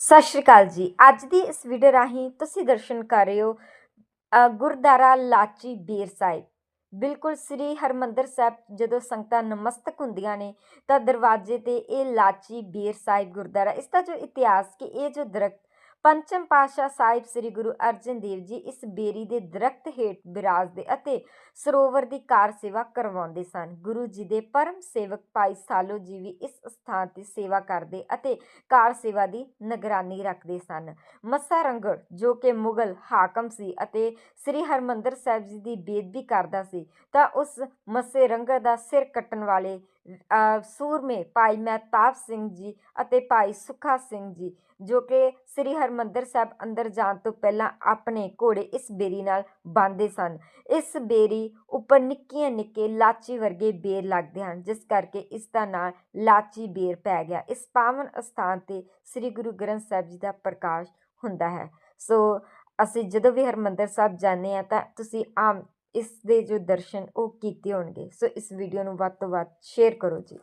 ਸਤਿ ਸ਼੍ਰੀ ਅਕਾਲ ਜੀ। ਅੱਜ ਦੀ ਇਸ ਵੀਡੀਓ ਰਾਹੀਂ ਤੁਸੀਂ ਦਰਸ਼ਨ ਕਰ ਰਹੇ ਹੋ ਅ, ਗੁਰਦੁਆਰਾ ਲਾਚੀ ਬੀਰ ਸਾਹਿਬ। ਬਿਲਕੁਲ ਸ੍ਰੀ ਹਰਮੰਦਰ ਸਾਹਿਬ ਜਦੋਂ ਸੰਗਤਾਂ ਨਮਸਤਕ ਹੁੰਦੀਆਂ ਨੇ ਤਾਂ ਦਰਵਾਜ਼ੇ ਤੇ ਇਹ ਲਾਚੀ ਬੀਰ ਸਾਹਿਬ ਗੁਰਦੁਆਰਾ ਇਸ ਦਾ ਜੋ ਇਤਿਹਾਸ ਕਿ ਇਹ ਜੋ ਦਰਖਤ ਪੰਚਮ ਪਾਤਸ਼ਾਹ ਸਾਹਿਬ ਸ੍ਰੀ ਗੁਰੂ ਅਰਜਨ ਦੇਵ ਜੀ ਇਸ ਬੇਰੀ ਦੇ ਦਰਖਤ ਹੇਠ ਬਿਰਾਜਦੇ ਅਤੇ ਸਰੋਵਰ ਦੀ ਕਾਰ ਸੇਵਾ ਕਰਵਾਉਂਦੇ ਸਨ। ਗੁਰੂ ਜੀ ਦੇ ਪਰਮ ਸੇਵਕ ਭਾਈ ਸਾਲੋ ਜੀ ਵੀ ਇਸ ਸਥਾਨ ਤੇ ਸੇਵਾ ਕਰਦੇ ਅਤੇ ਕਾਰ ਸੇਵਾ ਦੀ ਨਿਗਰਾਨੀ ਰੱਖਦੇ ਸਨ। ਮੱਸਾ ਰੰਗੜ, ਜੋ ਕਿ ਮੁਗਲ ਹਾਕਮ ਸੀ ਅਤੇ ਸ੍ਰੀ ਹਰਮੰਦਰ ਸਾਹਿਬ ਜੀ ਦੀ ਬੇਦਬੀ ਕਰਦਾ ਸੀ, ਤਾਂ ਉਸ ਮੱਸੇ ਰੰਗੜ ਦਾ ਸਿਰ ਕੱਟਣ ਵਾਲੇ ਸੂਰਮੇ ਭਾਈ ਮਹਿਤਾਬ ਸਿੰਘ ਜੀ ਅਤੇ ਭਾਈ ਸੁਖਾ ਸਿੰਘ ਜੀ, ਜੋ ਕਿ ਸ੍ਰੀ ਹਰਮੰਦਰ ਸਾਹਿਬ ਅੰਦਰ ਜਾਣ ਤੋਂ ਪਹਿਲਾਂ ਆਪਣੇ ਘੋੜੇ ਇਸ ਬੇਰੀ ਨਾਲ ਬੰਨ੍ਹਦੇ ਸਨ। ਇਸ ਬੇਰੀ ਉੱਪਰ ਨਿੱਕੀਆਂ ਨਿੱਕੇ ਲਾਚੀ ਵਰਗੇ ਬੇਰ ਲੱਗਦੇ ਹਨ, ਜਿਸ ਕਰਕੇ ਇਸ ਦਾ ਨਾਮ ਲਾਚੀ ਬੇਰ ਪੈ ਗਿਆ। ਇਸ ਪਾਵਨ ਅਸਥਾਨ ਤੇ ਸ੍ਰੀ ਗੁਰੂ ਗ੍ਰੰਥ ਸਾਹਿਬ ਜੀ ਦਾ ਪ੍ਰਕਾਸ਼ ਹੁੰਦਾ ਹੈ। ਸੋ ਅਸੀਂ ਜਦੋਂ ਵੀ ਹਰਮੰਦਰ ਸਾਹਿਬ ਜਾਂਦੇ ਆ ਤਾਂ ਤੁਸੀਂ ਆਮ ਇਸ ਦੇ ਜੋ ਦਰਸ਼ਨ ਉਹ ਕੀਤੇ ਹੋਣਗੇ। ਸੋ ਇਸ ਵੀਡੀਓ ਨੂੰ ਵੱਧ ਤੋਂ ਵੱਧ ਸ਼ੇਅਰ ਕਰੋ ਜੀ।